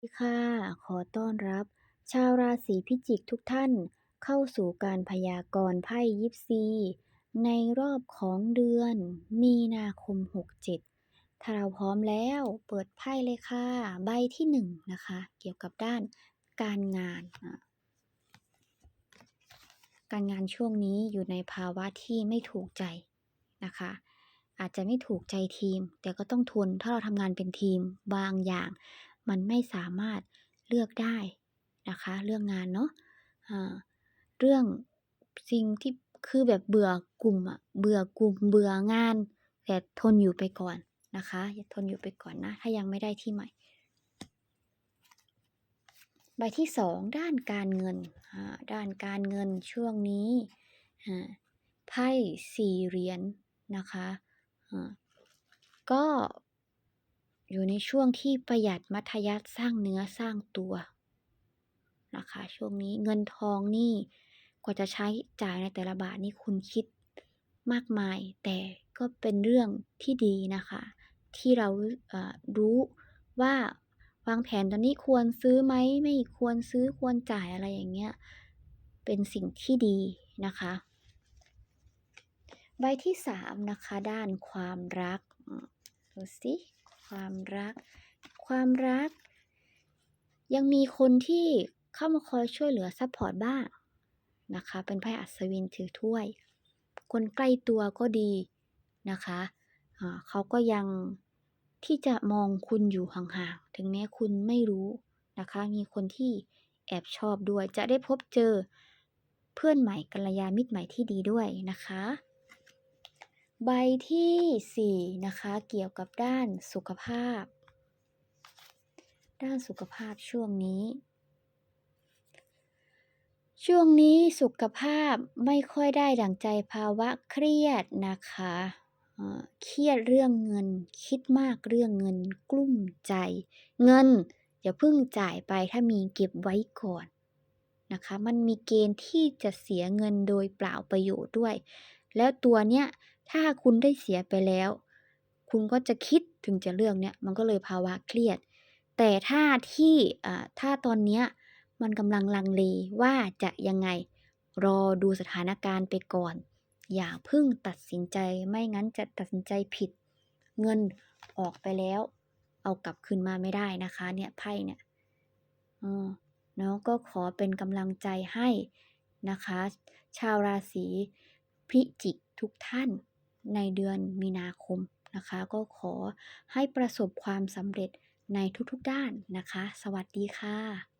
สวัดีค่ะ ขอต้อนรับ ชาวราศีพิจิกทุกท่านเข้าสู่การพยากรณ์ไพ่ยิปซี ในรอบของเดือน มีนาคม 67 ถ้าเราพร้อมแล้วเปิดไพ่เลยค่ะ ใบที่1นะคะ เกี่ยวกับด้านการงาน การงานช่วงนี้อยู่ในภาวะที่ไม่ถูกใจนะคะอาจจะไม่ถูกใจทีม แต่ก็ต้องทนถ้าเราทำงานเป็นทีมบางอย่าง มันไม่สามารถเลือกได้นะคะ เรื่องงานเนาะอ่าเรื่องสิ่งที่คือแบบเบื่อกลุ่มอะเบื่อกลุ่มเบื่องาน แต่ทนอยู่ไปก่อนนะคะอย่าทนอยู่ไปก่อนนะ ถ้ายังไม่ได้ที่ใหม่ ใบที่สองด้านการเงิน ด้านการเงินช่วงนี้ไพ่สี่เหรียญนะคะ ก็ อยู่ในช่วงที่ประหยัดมัธยัสถ์สร้างเนื้อสร้างตัวนะคะ ช่วงนี้เงินทองนี่กว่าจะใช้จ่ายในแต่ละบาทนี่คุณคิดมากมาย แต่ก็เป็นเรื่องที่ดีนะคะ ที่เรารู้ว่าวางแผนตอนนี้ควรซื้อไหมไม่ควรซื้อควรจ่ายอะไรอย่างเงี้ยเป็นสิ่งที่ดีนะคะ ใบที่สามนะคะ ด้านความรักดูสิ ความรัก ความรัก ยังมีคนที่เข้ามาคอยช่วยเหลือซัพพอร์ตบ้างนะคะ เป็นไพ่อัศวินถือถ้วย คนใกล้ตัวก็ดีนะคะอ่าเขาก็ยังที่จะมองคุณอยู่ห่างๆ ถึงแม้คุณไม่รู้นะคะ มีคนที่แอบชอบด้วย จะได้พบเจอเพื่อนใหม่กัลยาณมิตรใหม่ที่ดีด้วยนะคะ ใบที่สี่นะคะ เกี่ยวกับด้านสุขภาพ ด้านสุขภาพช่วงนี้ ช่วงนี้สุขภาพไม่ค่อยได้ดั่งใจภาวะเครียดนะคะเอ่อเครียดเรื่องเงิน คิดมากเรื่องเงิน กลุ้มใจ เงินอย่าเพิ่งจ่ายไปถ้ามีเก็บไว้ก่อนนะคะ มันมีเกณฑ์ที่จะเสียเงินโดยเปล่าประโยชน์ด้วย แล้วตัวเนี้ย ถ้าคุณได้เสียไปแล้ว คุณก็จะคิดถึงจะเรื่องเนี้ยมันก็เลยภาวะเครียด แต่ถ้าที่อ่าถ้าตอนเนี้ยมันกำลังลังเลว่าจะยังไงรอดูสถานการณ์ไปก่อน อย่าเพิ่งตัดสินใจไม่งั้นจะตัดสินใจผิด เงินออกไปแล้ว เอากลับคืนมาไม่ได้นะคะ เนี่ยไพ่เนี่ยเออเนาะก็ขอเป็นกำลังใจให้นะคะ ชาวราศีพิจิกทุกท่าน ในเดือนมีนาคมนะคะ ก็ขอให้ประสบความสำเร็จในทุกๆด้านนะคะ สวัสดีค่ะ